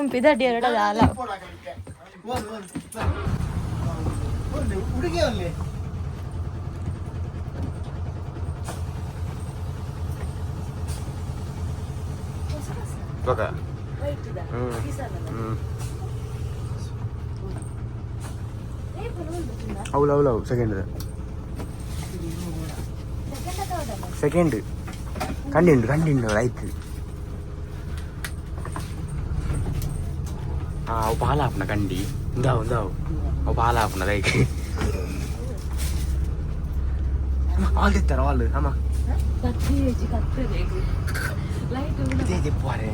Room ಪಿದಾಡಿ ಎರಡು ಅಲ್ಲ ಅವ್ಲು ಅವ್ಲು ಅವು ಸೆಕೆಂಡ್ ಸೆಕೆಂಡ್ கண்டு கண்டு ரைட்டு పాలు ఆపున కండి ఉందావు ఉందావు అవు పాలు ఆపున రైతు వాళ్ళు తెస్తారు వాళ్ళు అమ్మా ఇదే చెప్పారే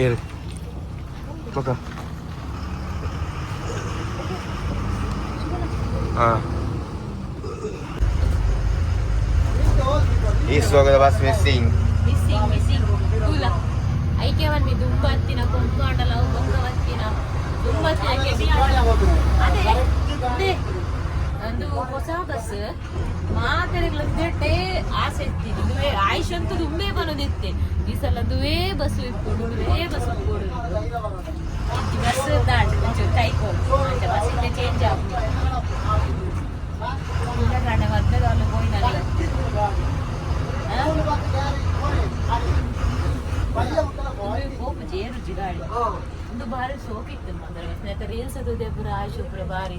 ಏರಿ ಮಗ ಮಿಸ್ಸಿಂಗ್ ಮಿಸ್ಸಿಂಗ್ ಮಿಸ್ಸಿಂಗ್ ಕೂಲ ಐಕೆ ಬನ್ನಿ ದುಂಬ ಅದೇ ಒಂದು ಹೊಸ ಬಸ್ ಮಾತಾಡಲಿಕ್ಕೆ ಆಸೆ ಆಯುಷ್ ಅಂತೂ ತುಂಬೇ ಬರೋದಿತ್ತೆ ಈ ಸಲ ದುವೇ ಬಸ್ ಇಟ್ಕೊಂಡು ದುವೇ ಬಸ್ ಇಟ್ಕೊಂಡು ಬಸ್ ದಾಟ್ ಮತ್ತೆ ಬಸ್ ಇಂದ ಚೇಂಜ್ ಆಗ್ತದೆ ಕಡೆ ಮದ್ವೆದ ಅಲ್ಲಿ ಹೋಯ್ನಲ್ಲ ಕೋಪು ಜೇರು ಜಿಗಾಡಿ ಒಂದು ಬಾರಿ ಸೋಕಿತ್ತು ಮಾತ್ರ ಸ್ನೇಹಿತ ರೀಲ್ಸ್ ಅದು ದೇವ್ರ ಆಶುಪ್ರ ಬಾರಿ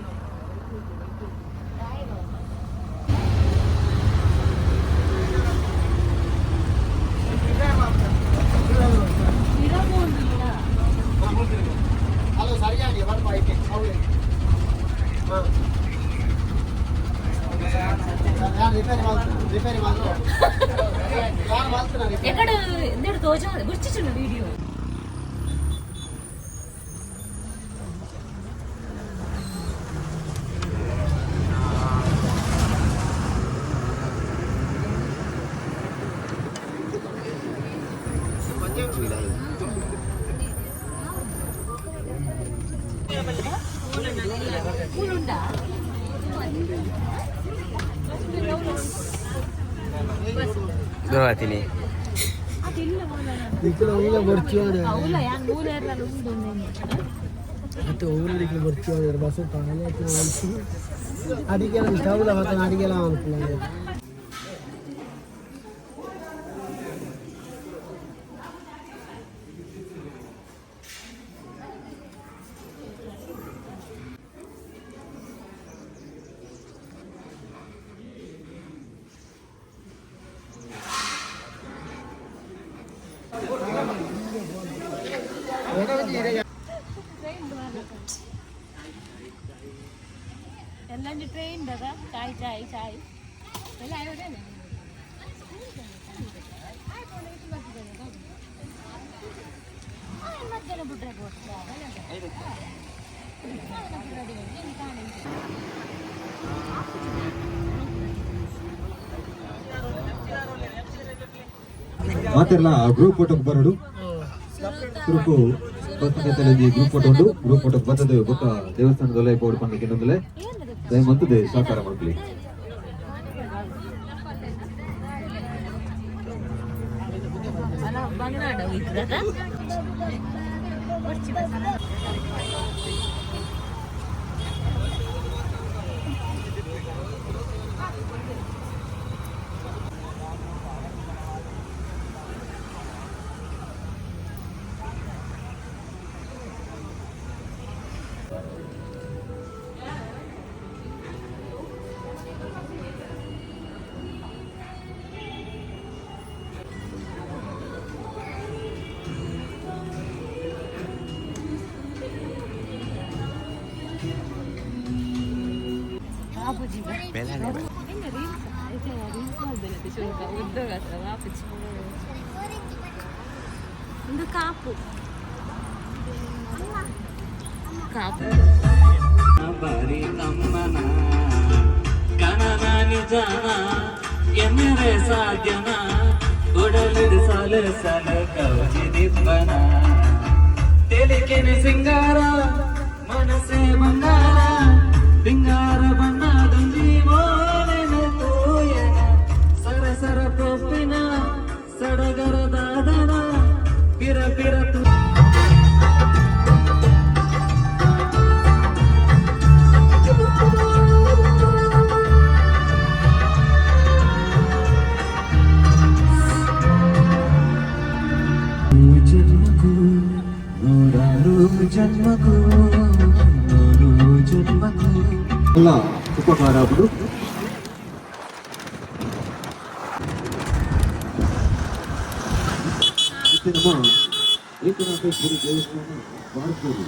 uno. పూలుండా దూరతిని ఇక్కడ ಊರ ಬರ್ತೀವಿ అవుల యాన్ మూలేర్లలో ఉంటుంది ಮತ್ತೆ ಊರಿಗೆ ಬರ್ತೀವಿ ಬಸ್ ತಾನೇ ಅಡಿಗೆಲ್ಲ ಸ್ಟವ್ಲ ಹಾಕೊಂಡು ಅಡಿಗೆಲ್ಲ म्हणजे ट्रेन बघा काय काय काय पहिला आहे बघा ना ಮಧ್ಯಾಹ್ನ ಬಿಟ್ರೆ ಮಾತೆಲ್ಲ ಗ್ರೂಪ್ ಫೋಟೋಗೆ ಬರೋಡು ಗ್ರೂಪ್ ಗ್ರೂಪ್ ಫೋಟೋ ಉಂಡು ಗ್ರೂಪ್ ಫೋಟೋಗೆ ಬಂದದ್ದು ಗೊತ್ತ? ದೇವಸ್ಥಾನದಲ್ಲೇ ಬೋರ್ಡ್ ಪಂಡಿಗೆ ದಯಮಂತದೆ ಸಹಕಾರ ಮಾಡ್ಕೊಳ್ಳಿ ಅಲ್ಲ ಬಂಗಾಡ ಇದ್ದದ ಬಾಪೂಜಿ ಉದ್ಯೋಗ ಬಾಪೂಜಿ ಒಂದು ಕಾಪು ಕಾಪು ಬರಿ ತಮ್ಮನ ಕಣನ ನಿಜಾನ ಎನ್ನರೆ ಸಾಧ್ಯನ ಉಡಲಿಡು ಸಾಲ ಸಲ ಕೌಜಿ ದಿಬ್ಬನ ತೆಲಿಕೆನೆ ಸಿಂಗಾರ ಮನಸ್ಸೆ ಬಂಗಾರ ಸಿಂಗಾರ ಬಣ್ಣದುಂಜಿ ಎಲ್ಲ ಉಪಕಾರ ಆಗ್ಬಿಡು ಮತ್ತೆ ನಮ್ಮ ಏಕನಾಥೇಶ್ವರಿ ದೇವಸ್ಥಾನ ಬಾರ್ಕೋಡು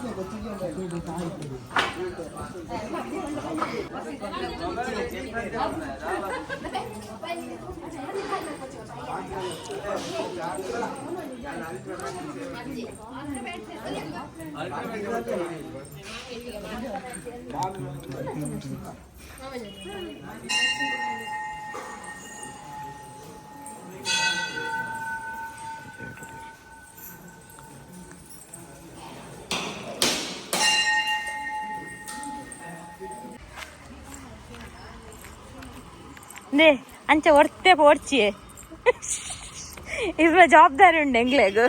这个鸡叫的，这个打一个，哎，那鸡叫的，我这个打一个。ಅಂಚ ಒರ್ತೆ ಪೋಡ್ಚಿ. ಇದ್ರ ಜವಾಬ್ದಾರಿ ಉಂಡು ಎಂಗ್ಲೆಗ್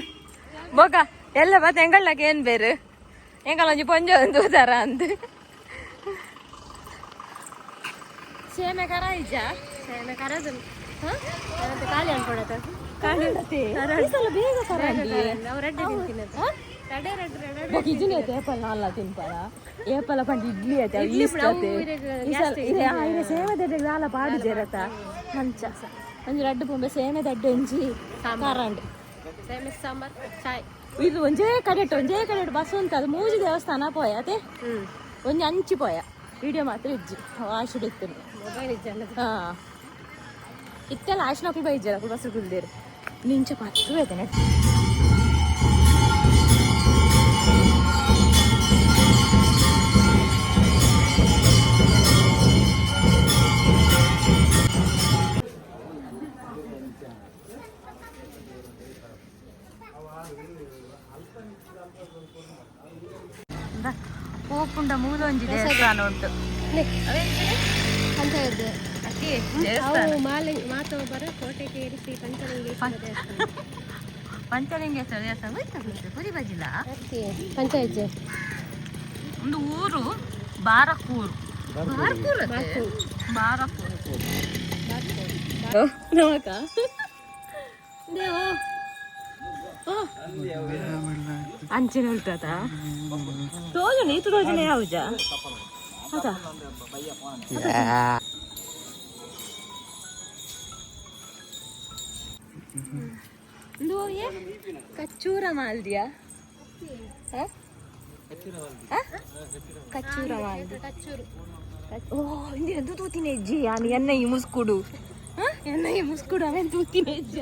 ಬೋಕ ಎಲ್ಲ ಮತ್ತೆ ಎಂಗಳಾಗ ಏನ್ ಬೇರು? ಎಂಗಳ ಒಂಜಿ ಪೊಂಜ ಒಂದು ತರ ಅಂದ್. ಸೇಮೆ ಕರ ಇಜ್ಜ? ಸೇಮೆ ಕರದು ಖಾಲಿ ಅನ್ಕೊಡತ್ತ ಖಾಲಿ ಬೇಗ ಕರ ಏಪಲ್ ನಾಲ್ಲ ತಿನ್ಪಾರ ಏಪಲ ಪಂಡ ಇಡ್ಲಿ ಐತೆ ಇಡ್ಲಿ ಈ ಸೇಮೆ ದಡ್ಡೆ ನಾಲ ಪಾಡು ಜರತ ಹಂಚ ಒಂಜಿ ರಡ್ಡು ಪೊಂಬೆ ಸೇಮೆ ದಡ್ಡೆ ಒಂಜಿ ಕಾರಂಡ್ ಸೇಮೆ ಸಾಂಬಾರ್ ಚಾಯ್. ಇದು ಬಸ್ ಉಂಟು. ಅದು ಮೂಜಿ ದೇವಸ್ಥಾನ ಪೋಯ ಅದೇ? ಒಂಜಿ ಅಂಚಿ ಪೋಯ. ವಿಡಿಯೋ ಮಾತ್ರ ಇಜ್ಜಿ. ಆಶುಡ್ ಇತ್ತು ಹಾ. ಇತ್ತೆಲ್ಲ ಆಶನಕ್ಕೂ ಬೈಜ್ಜರ ಬಸ್ ಗುಲ್ದೇರು ನಿಂಚ ಪತ್ತು ಐತೆ ಪೋಪುಂಡ ಮೂಲೊಂಜಿ ದೇವಸ್ಥಾನ ಉಂಟು. ಅಕ್ಕಿ ದೇವಸ್ಥಾನ. ಪಂಚಲಿಂಗೇಶ್ವರ ದೇವಸ್ಥಾನ. ಪುರಿ ಬಜಿಲ್ಲ ಪಂಚಾಯತ್. ಒಂದು ಊರು ಬಾರಕೂರು. ಬಾರಕೂರು. ಬಾರಕೂರು. ನಮಕ ಅಂಚಿನ ಉಲ್ಟಾತ ತೋಜು ನೀತು ತೋಜನ ಯಾವ್ದ ಕಚ್ಚೂರ ಮಾಲ್ದಿಯ? ಕಚ್ಚೂರ ಓ ಇಂದಿ ಎಂದು ತೂತಿನ ಹೆಜ್ಜಿ ಅನ್ ಎನ್ನ ಈ ಮುಸ್ಕುಡು. ಎನ್ನ ಈ ಮುಸ್ಕುಡು ಅವೆನ್ ತೂತಿನ ಹೆಜ್ಜಿ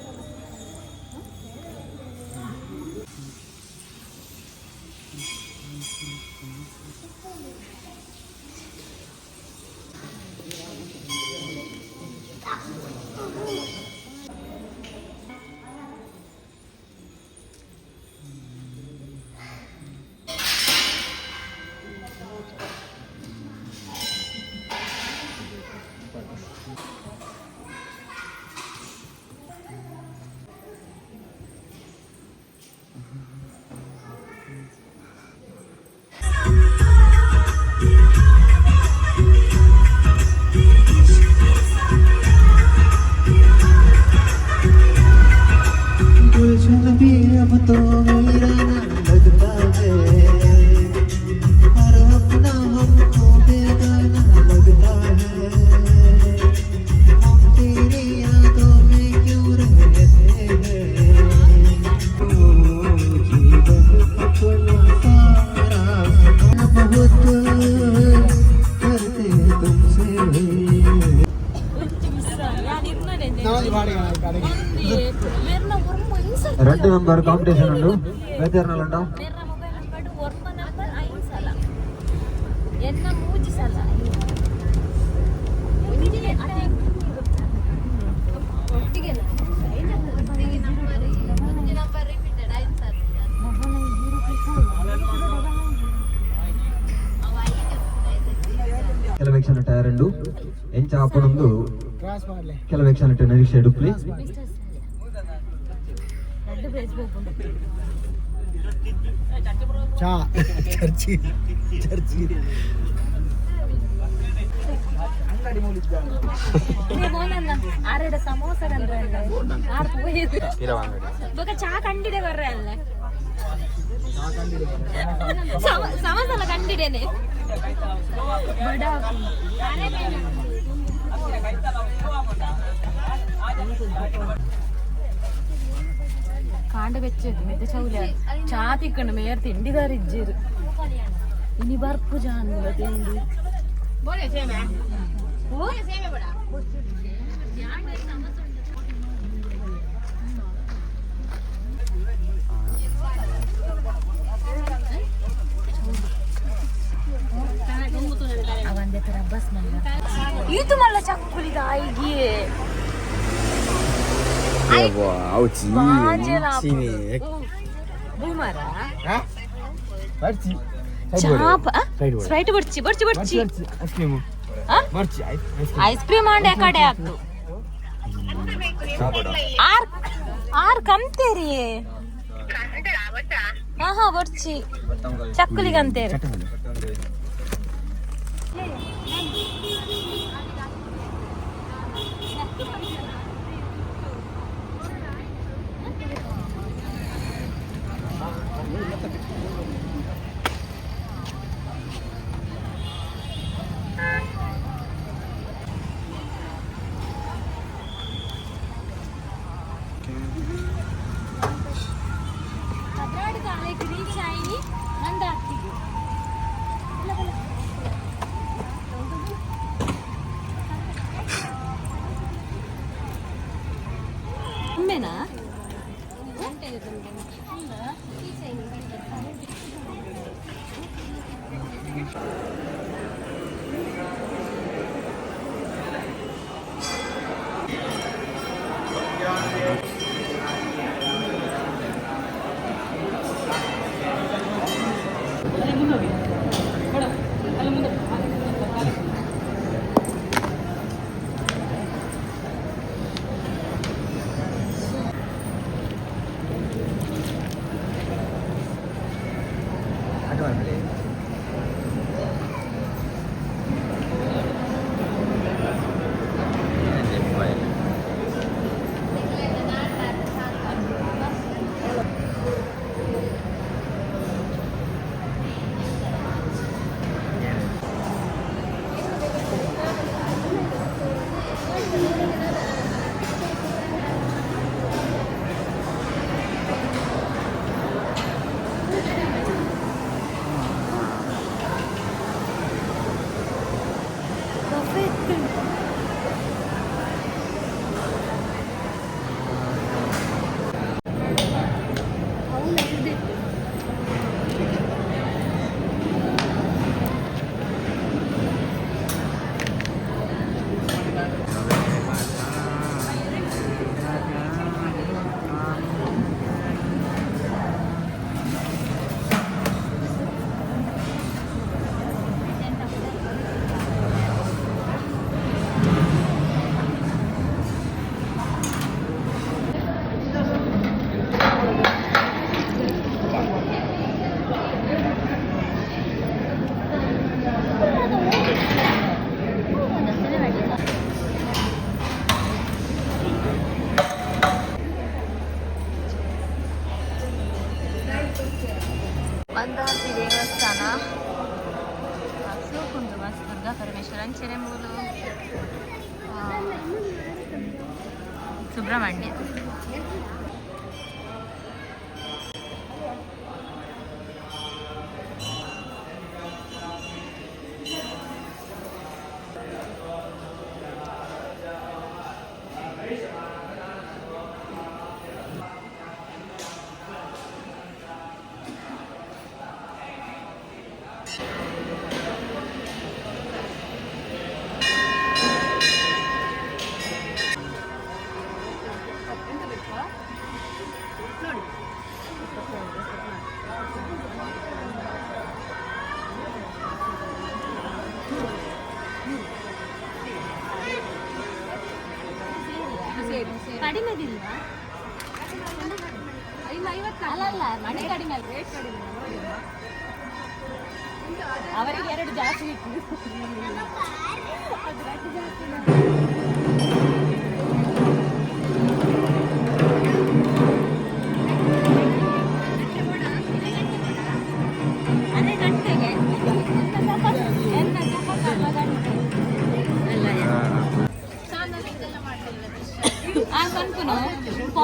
ain salah. Enna muji salah. Ini ada ಒಟ್ಟಿಗೆ ನಂಬರ್ ರಿಪೀಟೆಡ್ ಟೈರ್ ಉಂಡು ಎಂಚ ಆಪಣೊಂದು ಕ್ರಾಸ್ ಮಾಡಲಿ ಕೆಲವೆಕ್ಷನ್ ನಿರೀಕ್ಷೆ ಡುಪ್ಲಿ ചാ ചർച്ചി ചർച്ചി ആരുടെ സമോസ കണ്ടല്ലേ ചാ കണ്ടിടേ വരല്ലേ സമോസ കണ്ടിടേനെ ബടാ കാണ്ട് വെച്ച് മെത്ത ചൗല ചാത്തിക്കണ്ട് മേർ തിണ്ടി തരിജ്ജര് ഇനി ബർപ്പ് ചാന്നുള്ള തിണ്ടി അവന്റെ ബസ് നല്ല ഇത് മല്ല ചക്കുലി തായികേ ಸ್ಪ್ರೈಟ್ ಬರ್ಚಿ ಬರ್ಚಿ ಬರ್ಚಿ ಐಸ್ ಕ್ರೀಮು ಆಂಡೆ ಕಡೆ ಹಾಕು ಆರ್ ಆರ್ ಕಂತೇರಿ ಹಾ ಹಾ ಬರ್ಚಿ ಚಕ್ಕುಲಿಗೆ भद्राड़ काले ग्रीन चाय मंदाती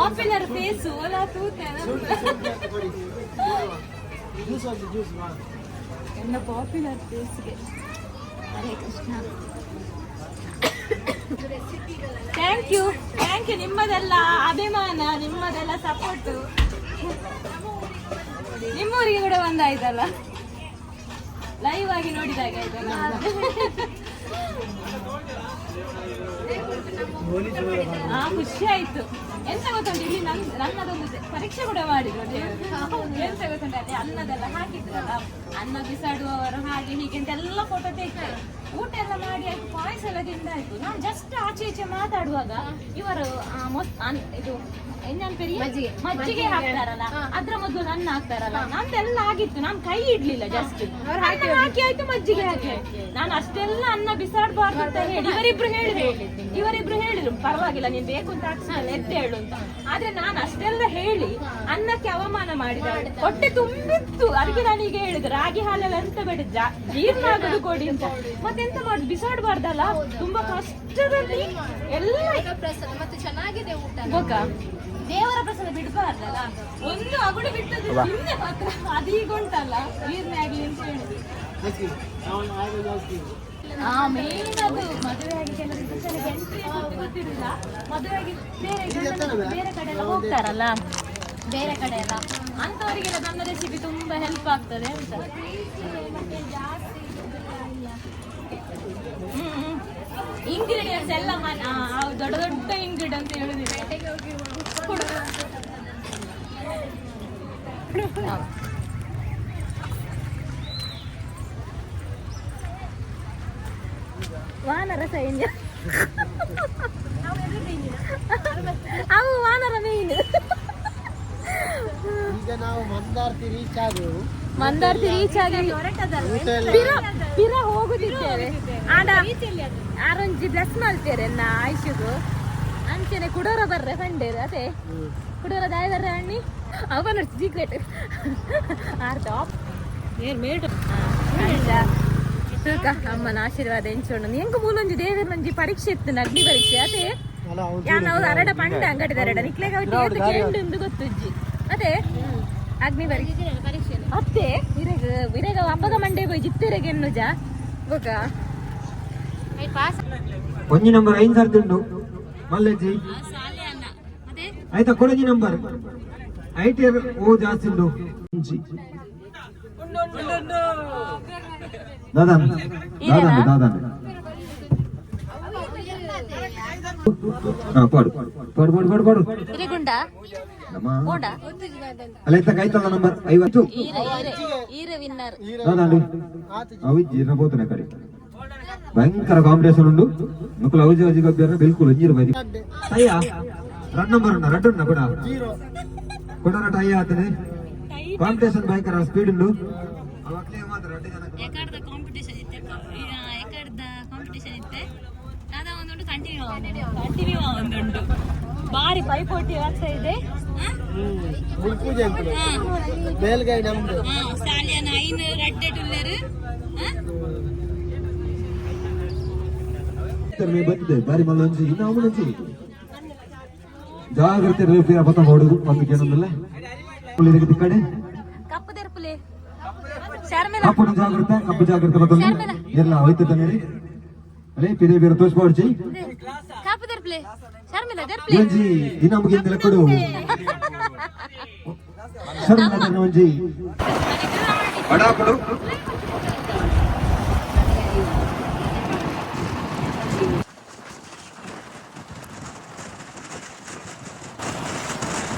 ಪಾಪ್ಯುಲರ್ ಫೇಸ್ ಮಾ ಎನ್ನ popular ಫೇಸ್ಗೆ Hare Krishna thank you thank you ನಿಮ್ಮದೆಲ್ಲ ಅಭಿಮಾನ ನಿಮ್ಮದೆಲ್ಲ ಸಪೋರ್ಟು ನಿಮ್ಮೂರಿಗೆ ಕೂಡ ಬಂದಾಯ್ತಲ್ಲ? ಲೈವ್ ಆಗಿ ನೋಡಿದಾಗ ಆಯ್ತಲ್ಲ? ಹಾ ಖುಷಿ ಆಯ್ತು. ಎಂತ ಗೊತ್ತುಂಟು? ಇಲ್ಲಿ ನನ್, ನನ್ನದೊಂದು ಪರೀಕ್ಷೆ ಕೂಡ ಮಾಡಿದ್ರು. ಎಂತ ಗೊತ್ತುಂಟು? ಅಲ್ಲಿ ಅನ್ನದೆಲ್ಲ ಹಾಕಿದ್ರಲ್ಲ. ಅನ್ನ ಬಿಸಾಡುವವರು ಹಾಗೆ ಹೀಗೆ ಅಂತ ಎಲ್ಲ ಫೋಟೋ ತೆಗ್ತಾರೆ ಊಟ ಎಲ್ಲ ಮಾಡಿ ಆಯ್ತು ಪಾಯಸ ಎಲ್ಲ ತಿಂದಾಯ್ತು. ನಾನು ಜಸ್ಟ್ ಆಚೆ ಈಚೆ ಮಾತಾಡುವಾಗ ಇವರು ಆ, ಅನ್- ಇದು ಮಜ್ಜಿಗೆ. ಮಜ್ಜಿಗೆ ಹಾಕ್ತಾರಲ್ಲ ಅದ್ರ ಮೊದಲು ನನ್ನ ಹಾಕ್ತಾರಲ್ಲ ನಂದೆಲ್ಲ ಆಗಿತ್ತು ನಾನು ಕೈ ಇಡ್ಲಿಲ್ಲ ಜಸ್ಟ್ ಹಾಕಿ ಆಯ್ತು ಮಜ್ಜಿಗೆ ಹಾಕಿ ಆಯ್ತು. ನಾನು ಅಷ್ಟೆಲ್ಲ ಅನ್ನ ಬಿಸಾಡ್ಬಾರ್ದು ಅಂತ ಹೇಳಿ ಇವರಿಬ್ರು ಹೇಳಿದ್ರು. ಇವರಿಬ್ರು ಹೇಳಿದ್ರು ಪರವಾಗಿಲ್ಲ ನೀನ್ ಬೇಕು ಅಂತ ಎತ್ತೆ ಹೇಳು ಅಂತ. ಆದ್ರೆ ನಾನು ಅಷ್ಟೆಲ್ಲ ಹೇಳಿ ಅನ್ನಕ್ಕೆ ಅವಮಾನ ಮಾಡಿದ ಹೊಟ್ಟೆ ತುಂಬಿತ್ತು. ಅದಕ್ಕೆ ನಾನೀಗ ಹೇಳಿದೆ ರಾಗಿ ಹಾಲೆಲ್ಲ ಎಂತ ಬೇಡ ಜೀರ್ಣ ಆಗೋದು ಕೊಡಿ ಅಂತ. ಮತ್ತೆಂತ ಮಾಡುದು ಬಿಸಾಡಬಾರ್ದಲ್ಲ? ತುಂಬಾ ಕಷ್ಟದಲ್ಲಿ ಎಲ್ಲ ಮತ್ತೆ ಚೆನ್ನಾಗಿದೆ ಊಟ ಬೇಕಾ ದೇವರ ಪ್ರಸಾದ ಬಿಡಬಾರ್ದಲ್ಲ? ಒಂದು ಅಗುಡಿ ಬಿಟ್ಟದ್ದು ಸುಮ್ಮನೆ ಮಾತ್ರ. ಅದೀಗ ಉಂಟಲ್ಲ ಜೀರ್ಣ ಆಗ್ಲಿ ಅಂತ ಹೇಳಿದ್ರು. ಬೇರೆ ಕಡೆ ಎಲ್ಲ ಹೋಗ್ತಾರಲ್ಲ? ಬೇರೆ ಕಡೆ ಎಲ್ಲ ಅಂತವರಿಗೆಲ್ಲ ನನ್ನ ರೆಸಿಪಿ ತುಂಬಾ ಹೆಲ್ಪ್ ಆಗ್ತದೆ ಅಂತ. ಇಂಗ್ರೀಡಿಯೆಂಟ್ಸ್ ಎಲ್ಲ ದೊಡ್ಡ ದೊಡ್ಡ ಇಂಗ್ರೀಡಿಯಂಟ್ ಹೇಳುದಿಲ್ಲ ವಾನರ ಸೈನ್ಯ. ಅವು ವಾನರ ಮೇನ್. ಈಗ ನಾವು ಮಂದಾರ್ತಿ ರೀಚ್ ಆದೆವು. ಮಂದಾರ್ತಿ ರೀಚ್ ಆಗಿ ಪಿರ ಪಿರ ಹೋಗುತ್ತಿದ್ದೇವೆ ಆಡ ಆರೊಂಜಿ ಬ್ಲೆಸ್ ಮಾಡ್ತೇರೆ ನಾ ಆಯ್ಷುಗು ಅಂಚೆನೆ ಕುಡೋರ ಬರ್ರೆ ಸಂಡೇರು ಅದೇ. ಕುಡೋರ ದಾಯ ಬರ್ರೆ ಅಣ್ಣಿ. ಅವನ ಸೀಕ್ರೆಟ್ ಆರ್ ಟಾಪ್ ಏನ್ ಮೇಡ್ ತೂಕ ಅಮ್ಮನ ಆಶೀರ್ವಾದ ಎಂಚೋಣ ಎಂಕು ಮೂಲೊಂಜಿ ದೇವರೊಂಜಿ ಪರೀಕ್ಷೆ ಇತ್ತು ಅಗ್ನಿ ಪರೀಕ್ಷೆ ಅದೇ? ಯಾನ್ ಅವ್ರು ಅರಡ ಪಂಡ ಅಂಗಡಿ ಅರಡ ನಿಕ್ಲೆಗ ಕೇಂಡು ಎಂದು ಗೊತ್ತುಜ್ಜಿ ಅದೇ? ಅಗ್ನಿ ಪರೀಕ್ಷೆ. ಅತ್ತೆ ವಿರೇಗ ವಿರೇಗ ಅಪ್ಪಗ ಮಂಡೆ போய் ಜಿತ್ತೆರೆಗೆ ಎನ್ನುಜ ಬೊಕ ಒಂಜಿ ನಂಬರ್ ಐದು ಸರ್ತಿ ಉಂಡು ಮಲ್ಲೆಜ್ಜಿ. ಆಯ್ತಾ ಕೊಡಂಜಿ number I T R O ಜಾಸ್ತಿ ಉಂಡು దాదండి దాదండి దాదండి పాడు. పాడు పాడు పాడు పాడు. నంబర్ ఐవತ್ತು దాదండి. అవి జీర్ణపోతున్నాయి అక్కడికి భయంకర కాంపిటీషన్ ఉండు. ముక్కలు అవి అజీ గబ్బి బిల్కుల్ జీరో మరి అయ్యా రెండు నంబర్ ఉన్నా రెండు ఉన్నా కూడా. కూడా అయ్యా అతని. కాంపిటీషన్ భయంకర స్పీడ్ ఉండు. అవట్లే ಕಂಟಿನ್ಯೂ ಆಗೊಂದುಂಟು ಬಾರಿ ಪೈಪೋಟಿ ಆಗ್ತಾ ಇದೆ ಮೇಲ್ಗೈ ನಮ್ದು ಸಾಲಿಯನ ಐನು ರಡ್ಡೆ ಟುಲ್ಲರು ಬಂದಿದೆ ಬಾರಿ ಮಲ್ಲೊಂಜಿ ಇನ್ನು ಅವನೊಂಜಿ ಜಾಗ್ರತೆ ರೇಪಿಯ ಪತ ಹೊಡೆದು ಒಂದು ಕೇಳಲ್ಲ ಇದಕ್ಕೆ ಕಡೆ ಕಪ್ಪು ದೆರ್ಪುಲೆ ಕಪ್ಪು ಜಾಗ್ರತೆ ಕಪ್ಪು ಜಾಗ್ರತೆ ಪತ ಎಲ್ಲ ಹೋಯ್ತು ತಂಗಡಿ ಅಲ್ಲೇ ಬೇರೆ ಬೇರೆ ತೋರಿಸ್ಬಾರ್ಜಿ ಕಪ್ಪು ತೆರ್ಪುಲೆ ಶರ್ಮಿಲ ತೆರ್ಪುಲೆ ಒಂಜಿ ಈ ನಮಗೆ ಇಂದಲ ಕೊಡು ಶರ್ಮಿಳ ಒಂಜಿ ಬಡಾಪಡು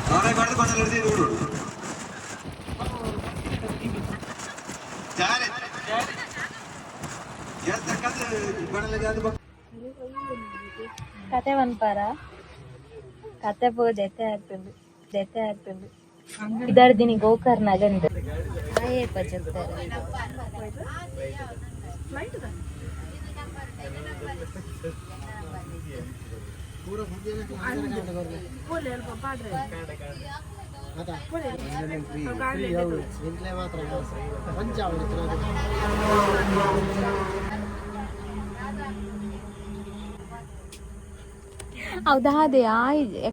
ನಾಳೆ ಮಾಡಿದ ಬಂದ ನಡೆದಿ ನೋಡು ಜಾರೆ ಎತ್ತಕ್ಕಂತ ಬಣಲಗೆ ಅದು ಬಕ್ ಕತೆ ಪನ್ಪಾರ ಕತೆ ಪೋ ಜೊತೆ ಆಗ್ತದೆ ಜೊತೆ ಆಗ್ತದೆ ಇದರ ದಿನಿ ಗೋಕರ್ಣ ಗಂಡ ಅಯ್ಯೇ ಪಚ್ಚತ್ತಾರೆ ಇಂಟ್ಲೆ ಮಾತ್ರ अहो दहा द्या